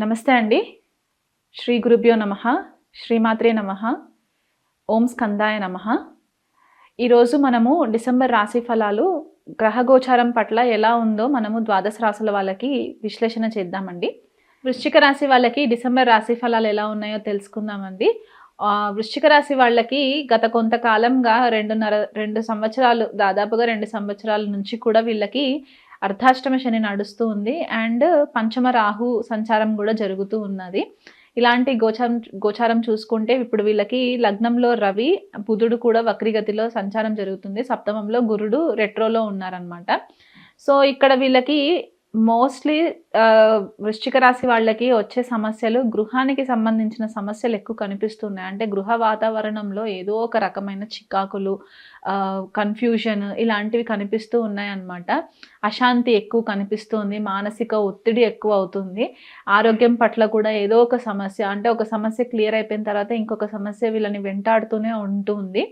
నమస్తే అండి. శ్రీ గురుభ్యో నమ శ్రీమాత్రే నమ ఓం స్కందాయ నమ. ఈరోజు మనము డిసెంబర్ రాశి ఫలాలు గ్రహగోచారం పట్ల ఎలా ఉందో మనము ద్వాదశ రాశుల వాళ్ళకి విశ్లేషణ చేద్దామండి. వృశ్చిక రాశి వాళ్ళకి డిసెంబర్ రాశి ఫలాలు ఎలా ఉన్నాయో తెలుసుకుందామండి. వృశ్చిక రాశి వాళ్ళకి గత కొంతకాలంగా రెండున్నర రెండు సంవత్సరాలు దాదాపుగా రెండు సంవత్సరాల నుంచి కూడా వీళ్ళకి అర్ధాష్టమ శని నడుస్తూ ఉంది అండ్ పంచమ రాహు సంచారం కూడా జరుగుతూ ఉన్నది. ఇలాంటి గోచారం గోచారం చూసుకుంటే ఇప్పుడు వీళ్ళకి లగ్నంలో రవి బుధుడు కూడా వక్రిగతిలో సంచారం జరుగుతుంది. సప్తమంలో గురుడు రెట్రోలో ఉన్నారనమాట సో ఇక్కడ వీళ్ళకి మోస్ట్లీ uh, వృశ్చిక రాశి వాళ్ళకి వచ్చే సమస్యలు గృహానికి సంబంధించిన సమస్యలు ఎక్కువ కనిపిస్తున్నాయి. అంటే గృహ వాతావరణంలో ఏదో ఒక రకమైన చికాకులు uh, కన్ఫ్యూజన్ ఇలాంటివి కనిపిస్తూ ఉన్నాయన్నమాట. అశాంతి ఎక్కువ కనిపిస్తుంది మానసిక ఒత్తిడి ఎక్కువ అవుతుంది. ఆరోగ్యం పట్ల కూడా ఏదో ఒక సమస్య అంటే ఒక సమస్య క్లియర్ అయిపోయిన తర్వాత ఇంకొక సమస్య వీళ్ళని వెంటాడుతూనే ఉంటుంది.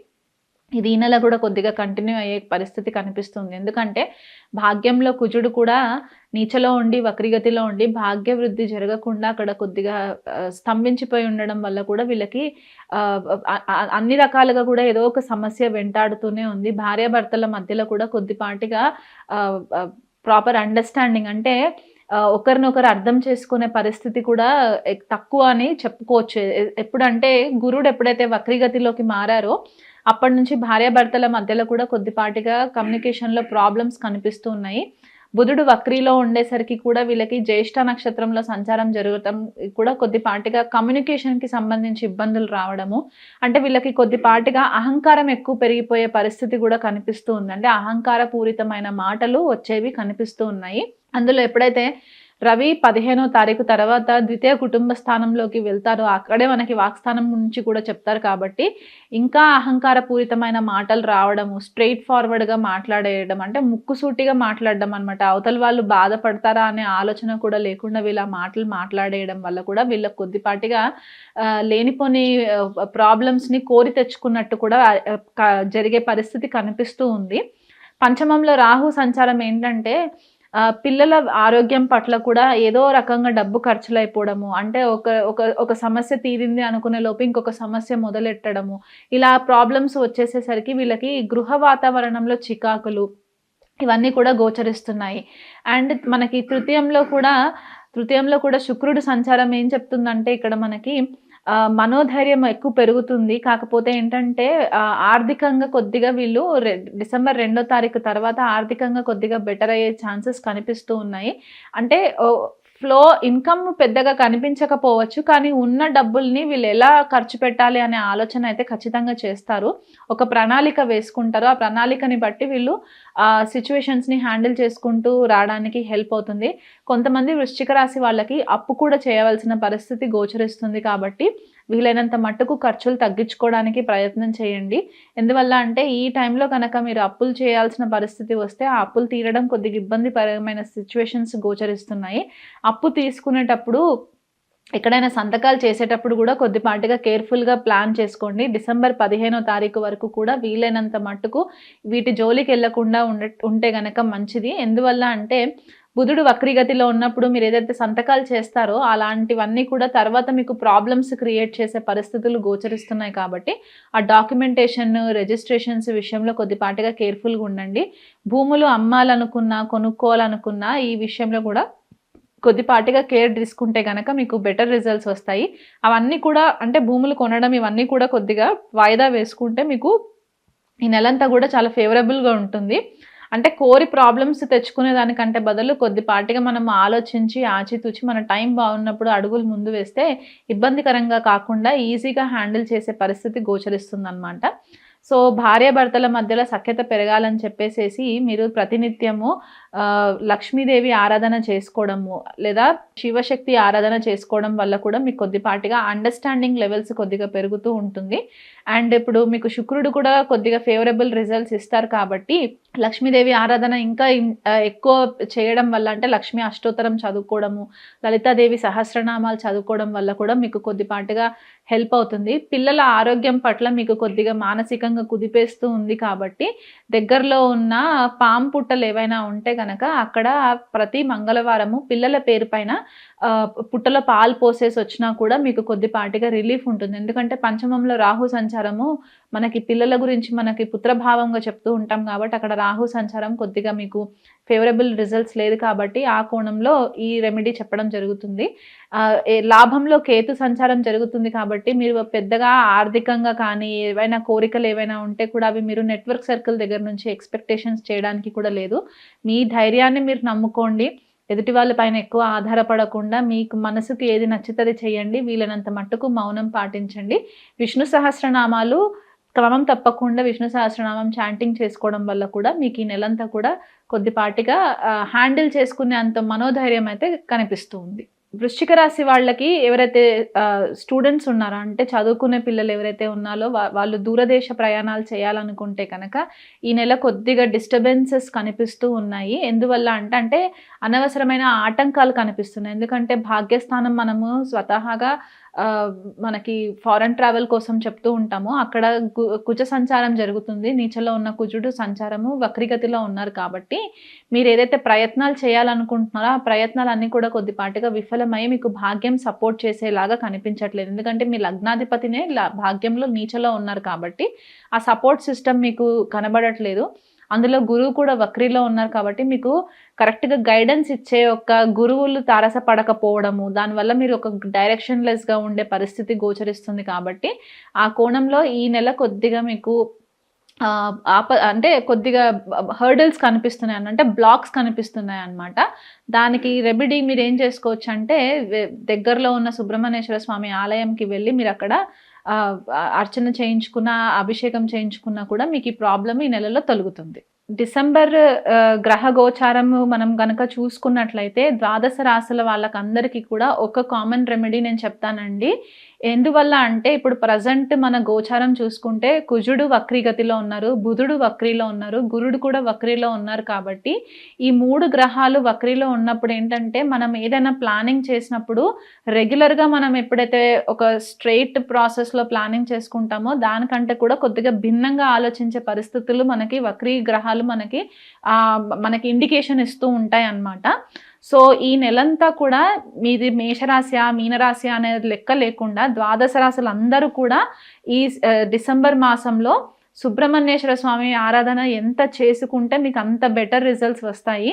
ఇది ఈ నెల కూడా కొద్దిగా కంటిన్యూ అయ్యే పరిస్థితి కనిపిస్తుంది. ఎందుకంటే భాగ్యంలో కుజుడు కూడా నీచలో ఉండి వక్రిగతిలో ఉండి భాగ్య వృద్ధి జరగకుండా అక్కడ కొద్దిగా స్తంభించిపోయి ఉండడం వల్ల కూడా వీళ్ళకి అన్ని రకాలుగా కూడా ఏదో ఒక సమస్య వెంటాడుతూనే ఉంది. భార్యాభర్తల మధ్యలో కూడా కొద్దిపాటిగా ప్రాపర్ అండర్స్టాండింగ్ అంటే ఒకరినొకరు అర్థం చేసుకునే పరిస్థితి కూడా తక్కువ అని చెప్పుకోవచ్చు. ఎప్పుడంటే గురుడు ఎప్పుడైతే వక్రీగతిలోకి మారారో అప్పటి నుంచి భార్యాభర్తల మధ్యలో కూడా కొద్దిపాటిగా కమ్యూనికేషన్లో ప్రాబ్లమ్స్ కనిపిస్తూ ఉన్నాయి. బుధుడు వక్రీలో ఉండేసరికి కూడా వీళ్ళకి జ్యేష్ఠ నక్షత్రంలో సంచారం జరగటం కూడా కొద్దిపాటిగా కమ్యూనికేషన్కి సంబంధించి ఇబ్బందులు రావడము. అంటే వీళ్ళకి కొద్దిపాటిగా అహంకారం ఎక్కువ పెరిగిపోయే పరిస్థితి కూడా కనిపిస్తూ ఉందండి. అహంకార పూరితమైన మాటలు వచ్చేవి కనిపిస్తూ ఉన్నాయి. అందులో ఎప్పుడైతే రవి పదిహేనో తారీఖు తర్వాత ద్వితీయ కుటుంబ స్థానంలోకి వెళ్తారు. అక్కడే మనకి వాక్స్థానం నుంచి కూడా చెప్తారు కాబట్టి ఇంకా అహంకార పూరితమైన మాటలు రావడము స్ట్రైట్ ఫార్వర్డ్గా మాట్లాడేయడం అంటే ముక్కుసూటిగా మాట్లాడడం అనమాట అవతల వాళ్ళు బాధపడతారా అనే ఆలోచన కూడా లేకుండా వీళ్ళ మాటలు మాట్లాడేయడం వల్ల కూడా వీళ్ళ కొద్దిపాటిగా లేనిపోని ప్రాబ్లమ్స్ని కోరి తెచ్చుకున్నట్టు కూడా జరిగే పరిస్థితి కనిపిస్తూ ఉంది. పంచమంలో రాహు సంచారం ఏంటంటే పిల్లల ఆరోగ్యం పట్ల కూడా ఏదో రకంగా డబ్బు ఖర్చులు అయిపోవడము అంటే ఒక ఒక ఒక సమస్య తీరింది అనుకునే లోపు ఇంకొక సమస్య మొదలెట్టడము ఇలా ప్రాబ్లమ్స్ వచ్చేసేసరికి వీళ్ళకి గృహ వాతావరణంలో చికాకులు ఇవన్నీ కూడా గోచరిస్తున్నాయి. అండ్ మనకి తృతీయంలో కూడా తృతీయంలో కూడా శుక్రుడు సంచారం ఏం చెప్తుందంటే ఇక్కడ మనకి మనోధైర్యం ఎక్కువ పెరుగుతుంది. కాకపోతే ఏంటంటే ఆర్థికంగా కొద్దిగా వీళ్ళు రె- డిసెంబర్ రెండో తారీఖు తర్వాత ఆర్థికంగా కొద్దిగా బెటర్ అయ్యే ఛాన్సెస్ కనిపిస్తూ ఉన్నాయి. అంటే ఫ్లో ఇన్కమ్ పెద్దగా కనిపించకపోవచ్చు కానీ ఉన్న డబ్బుల్ని వీళ్ళు ఎలా ఖర్చు పెట్టాలి అనే ఆలోచన అయితే ఖచ్చితంగా చేస్తారు. ఒక ప్రణాళిక వేసుకుంటారు. ఆ ప్రణాళికని బట్టి వీళ్ళు ఆ సిచ్యువేషన్స్ని హ్యాండిల్ చేసుకుంటూ రావడానికి హెల్ప్ అవుతుంది. కొంతమంది వృశ్చిక రాశి వాళ్ళకి అప్పు కూడా చేయవలసిన పరిస్థితి గోచరిస్తుంది కాబట్టి వీలైనంత మట్టుకు ఖర్చులు తగ్గించుకోవడానికి ప్రయత్నం చేయండి. ఎందువల్ల అంటే ఈ టైంలో కనుక మీరు అప్పులు చేయాల్సిన పరిస్థితి వస్తే ఆ అప్పులు తీరడం కొద్దిగా ఇబ్బందికరమైన సిచ్యువేషన్స్ గోచరిస్తున్నాయి. అప్పు తీసుకునేటప్పుడు ఎక్కడైనా సంతకాలు చేసేటప్పుడు కూడా కొద్దిపాటిగా కేర్ఫుల్గా ప్లాన్ చేసుకోండి. డిసెంబర్ పదిహేనో తారీఖు వరకు కూడా వీలైనంత మట్టుకు వీటి జోలికి వెళ్ళకుండా ఉండే ఉంటే గనక మంచిది. ఎందువల్ల అంటే బుధుడు వక్రీగతిలో ఉన్నప్పుడు మీరు ఏదైతే సంతకాలు చేస్తారో అలాంటివన్నీ కూడా తర్వాత మీకు ప్రాబ్లమ్స్ క్రియేట్ చేసే పరిస్థితులు గోచరిస్తున్నాయి కాబట్టి ఆ డాక్యుమెంటేషన్ రిజిస్ట్రేషన్స్ విషయంలో కొద్దిపాటిగా కేర్ఫుల్గా ఉండండి. భూములు అమ్మాలనుకున్నా కొనుక్కోవాలనుకున్నా ఈ విషయంలో కూడా కొద్దిపాటిగా కేర్ తీసుకుంటే కనుక మీకు బెటర్ రిజల్ట్స్ వస్తాయి. అవన్నీ కూడా అంటే భూములు కొనడం ఇవన్నీ కూడా కొద్దిగా వాయిదా వేసుకుంటే మీకు ఈ నెలంతా కూడా చాలా ఫేవరబుల్గా ఉంటుంది. అంటే కోరి ప్రాబ్లమ్స్ తెచ్చుకునే దానికంటే బదులు కొద్దిపాటిగా మనం ఆలోచించి ఆచితూచి మన టైం బాగున్నప్పుడు అడుగులు ముందు వేస్తే ఇబ్బందికరంగా కాకుండా ఈజీగా హ్యాండిల్ చేసే పరిస్థితి గోచరిస్తుందన్నమాట. సో భార్యాభర్తల మధ్యలో సఖ్యత పెరగాలని చెప్పేసేసి మీరు ప్రతినిత్యము లక్ష్మీదేవి ఆరాధన చేసుకోవడము లేదా శివశక్తి ఆరాధన చేసుకోవడం వల్ల కూడా మీకు కొద్దిపాటిగా అండర్స్టాండింగ్ లెవెల్స్ కొద్దిగా పెరుగుతూ ఉంటుంది. అండ్ ఇప్పుడు మీకు శుక్రుడు కూడా కొద్దిగా ఫేవరబుల్ రిజల్ట్స్ ఇస్తారు కాబట్టి లక్ష్మీదేవి ఆరాధన ఇంకా ఎక్కువ చేయడం వల్ల అంటే లక్ష్మీ అష్టోత్తరం చదువుకోవడము లలితాదేవి సహస్రనామాలు చదువుకోవడం వల్ల కూడా మీకు కొద్దిపాటుగా హెల్ప్ అవుతుంది. పిల్లల ఆరోగ్యం పట్ల మీకు కొద్దిగా మానసికంగా కుదిపేస్తూ ఉంది కాబట్టి దగ్గరలో ఉన్న పామ్ పుట్టలు ఏవైనా ఉంటే గనక అక్కడ ప్రతి మంగళవారము పిల్లల పేరు పైన ఆ, పుట్టలో పాలు పోసేసి వచ్చినా కూడా మీకు కొద్దిపాటిగా రిలీఫ్ ఉంటుంది. ఎందుకంటే పంచమంలో రాహు సంచారము మనకి పిల్లల గురించి మనకి పుత్రభావంగా చెప్తూ ఉంటాం కాబట్టి అక్కడ రాహు సంచారం కొద్దిగా మీకు ఫేవరబుల్ రిజల్ట్స్ లేదు కాబట్టి ఆ కోణంలో ఈ రెమెడీ చెప్పడం జరుగుతుంది. లాభంలో కేతు సంచారం జరుగుతుంది కాబట్టి మీరు పెద్దగా ఆర్థికంగా కానీ ఏవైనా కోరికలు ఏవైనా ఉంటే కూడా అవి మీరు నెట్వర్క్ సర్కిల్ దగ్గర నుంచి ఎక్స్పెక్టేషన్స్ చేయడానికి కూడా లేదు. మీ ధైర్యాన్ని మీరు నమ్ముకోండి. ఎదుటి వాళ్ళ పైన ఎక్కువ ఆధారపడకుండా మీకు మనసుకు ఏది నచ్చుతుంది చేయండి. వీలైనంత మట్టుకు మౌనం పాటించండి. విష్ణు సహస్రనామాలు క్రమం తప్పకుండా విష్ణు సహస్రనామం చాంటింగ్ చేసుకోవడం వల్ల కూడా మీకు ఈ నెలంతా కూడా కొద్దిపాటిగా హ్యాండిల్ చేసుకునే అంత మనోధైర్యం అయితే కనిపిస్తూ ఉంది వృశ్చిక రాశి వాళ్ళకి ఎవరైతే స్టూడెంట్స్ ఉన్నారో అంటే చదువుకునే పిల్లలు ఎవరైతే ఉన్నారో వాళ్ళు దూరదేశ ప్రయాణాలు చేయాలనుకుంటే కనుక ఈ నెల కొద్దిగా డిస్టర్బెన్సెస్ కనిపిస్తూ ఉన్నాయి. ఎందువల్ల అంటే అంటే అనవసరమైన ఆటంకాలు కనిపిస్తున్నాయి. ఎందుకంటే భాగ్యస్థానం మనము స్వతహాగా మనకి ఫారెన్ ట్రావెల్ కోసం చెప్తూ ఉంటాము. అక్కడ కు- కుజ సంచారం జరుగుతుంది. నీచలో ఉన్న కుజుడు సంచారము వక్రిగతిలో ఉన్నారు కాబట్టి మీరు ఏదైతే ప్రయత్నాలు చేయాలనుకుంటున్నారో ఆ ప్రయత్నాలు అన్నీ కూడా కొద్దిపాటిగా విఫలమై మీకు భాగ్యం సపోర్ట్ చేసేలాగా కనిపించట్లేదు. ఎందుకంటే మీ లగ్నాధిపతినే లా- భాగ్యంలో నీచలో ఉన్నారు కాబట్టి ఆ సపోర్ట్ సిస్టమ్ మీకు కనబడట్లేదు. అందులో గురువు కూడా వక్రీలో ఉన్నారు కాబట్టి మీకు కరెక్ట్గా గైడెన్స్ ఇచ్చే ఒక గురువులు తారసపడకపోవడము దానివల్ల మీరు ఒక డైరెక్షన్లెస్గా ఉండే పరిస్థితి గోచరిస్తుంది కాబట్టి ఆ కోణంలో ఈ నెల కొద్దిగా మీకు ఆప అంటే కొద్దిగా హర్డల్స్ కనిపిస్తున్నాయి అంటే బ్లాక్స్ కనిపిస్తున్నాయి అన్నమాట. దానికి రెమెడీ మీరు ఏం చేసుకోవచ్చు అంటే దగ్గరలో ఉన్న సుబ్రహ్మణ్యేశ్వర స్వామి ఆలయంకి వెళ్ళి మీరు అక్కడ అర్చన చేయించుకున్న అభిషేకం చేయించుకున్నా కూడా మీకు ఈ ప్రాబ్లం ఈ నెలలో తొలుగుతుంది. డిసెంబర్ ఆ, గ్రహ గోచారము మనం గనక చూసుకున్నట్లయితే ద్వాదశ రాశుల వాళ్ళకందరికీ కూడా ఒక కామన్ రెమెడీ నేను చెప్తానండి. ఎందువల్ల అంటే ఇప్పుడు ప్రజెంట్ మన గోచారం చూసుకుంటే కుజుడు వక్రీగతిలో ఉన్నారు బుధుడు వక్రీలో ఉన్నారు గురుడు కూడా వక్రీలో ఉన్నారు కాబట్టి ఈ మూడు గ్రహాలు వక్రీలో ఉన్నప్పుడు ఏంటంటే మనం ఏదైనా ప్లానింగ్ చేసినప్పుడు రెగ్యులర్గా మనం ఎప్పుడైతే ఒక స్ట్రైట్ ప్రాసెస్లో ప్లానింగ్ చేసుకుంటామో దానికంటే కూడా కొద్దిగా భిన్నంగా ఆలోచించే పరిస్థితులు మనకి వక్రీ గ్రహాలు మనకి మనకి ఇండికేషన్ ఇస్తూ ఉంటాయి అన్నమాట సో ఈ నెలంతా కూడా మీది మేషరాశి మీనరాశి అనేది లెక్క లేకుండా ద్వాదశ రాశులు అందరూ కూడా ఈ డిసెంబర్ మాసంలో సుబ్రహ్మణ్యేశ్వర స్వామి ఆరాధన ఎంత చేసుకుంటే మీకు అంత బెటర్ రిజల్ట్స్ వస్తాయి.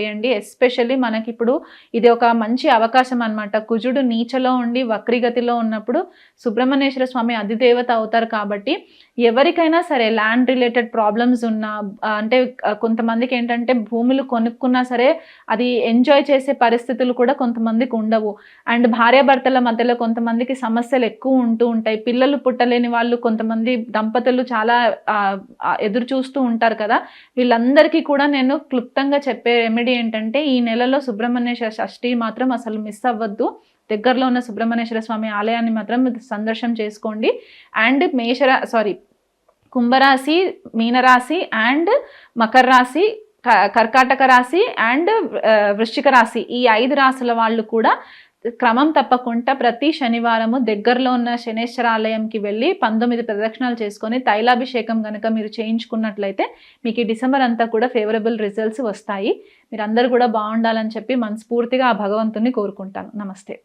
ఎస్పెషల్లీ మనకి ఇప్పుడు ఇది ఒక మంచి అవకాశం అన్నమాట. కుజుడు నీచలో ఉండి వక్రిగతిలో ఉన్నప్పుడు సుబ్రహ్మణ్యేశ్వర స్వామి అధిదేవత అవుతారు కాబట్టి ఎవరికైనా సరే ల్యాండ్ రిలేటెడ్ ప్రాబ్లమ్స్ ఉన్నా అంటే కొంతమందికి ఏంటంటే భూములు కొనుక్కున్నా సరే అది ఎంజాయ్ చేసే పరిస్థితులు కూడా కొంతమందికి ఉండవు. అండ్ భార్యాభర్తల మధ్యలో కొంతమందికి సమస్యలు ఎక్కువ ఉంటూ ఉంటాయి. పిల్లలు పుట్టలేని వాళ్ళు కొంతమంది దంపతులు చాలా ఎదురు చూస్తూ ఉంటారు కదా. వీళ్ళందరికీ కూడా నేను క్లుప్తంగా చెప్పే రెమెడీ ఏంటంటే ఈ నెలలో సుబ్రహ్మణ్యేశ్వర షష్ఠి మాత్రం అసలు మిస్ అవ్వద్దు. దగ్గరలో ఉన్న సుబ్రహ్మణ్యేశ్వర స్వామి ఆలయాన్ని మాత్రం సందర్శనం చేసుకోండి. అండ్ మేషరా సారీ కుంభరాశి మీనరాశి అండ్ మకర రాశి క- కర్కాటక రాశి అండ్ వృశ్చిక రాశి. ఈ ఐదు రాశుల వాళ్ళు కూడా క్రమం తప్పకుండా ప్రతి శనివారము దగ్గరలో ఉన్న శనేశ్వర ఆలయంకి వెళ్ళి పంతొమ్మిది ప్రదక్షిణాలు చేసుకొని తైలాభిషేకం కనుక మీరు చేయించుకున్నట్లయితే మీకు ఈ డిసెంబర్ అంతా కూడా ఫేవరబుల్ రిజల్ట్స్ వస్తాయి. మీరందరూ కూడా బాగుండాలని చెప్పి మనస్ఫూర్తిగా ఆ భగవంతుని కోరుకుంటాను. నమస్తే.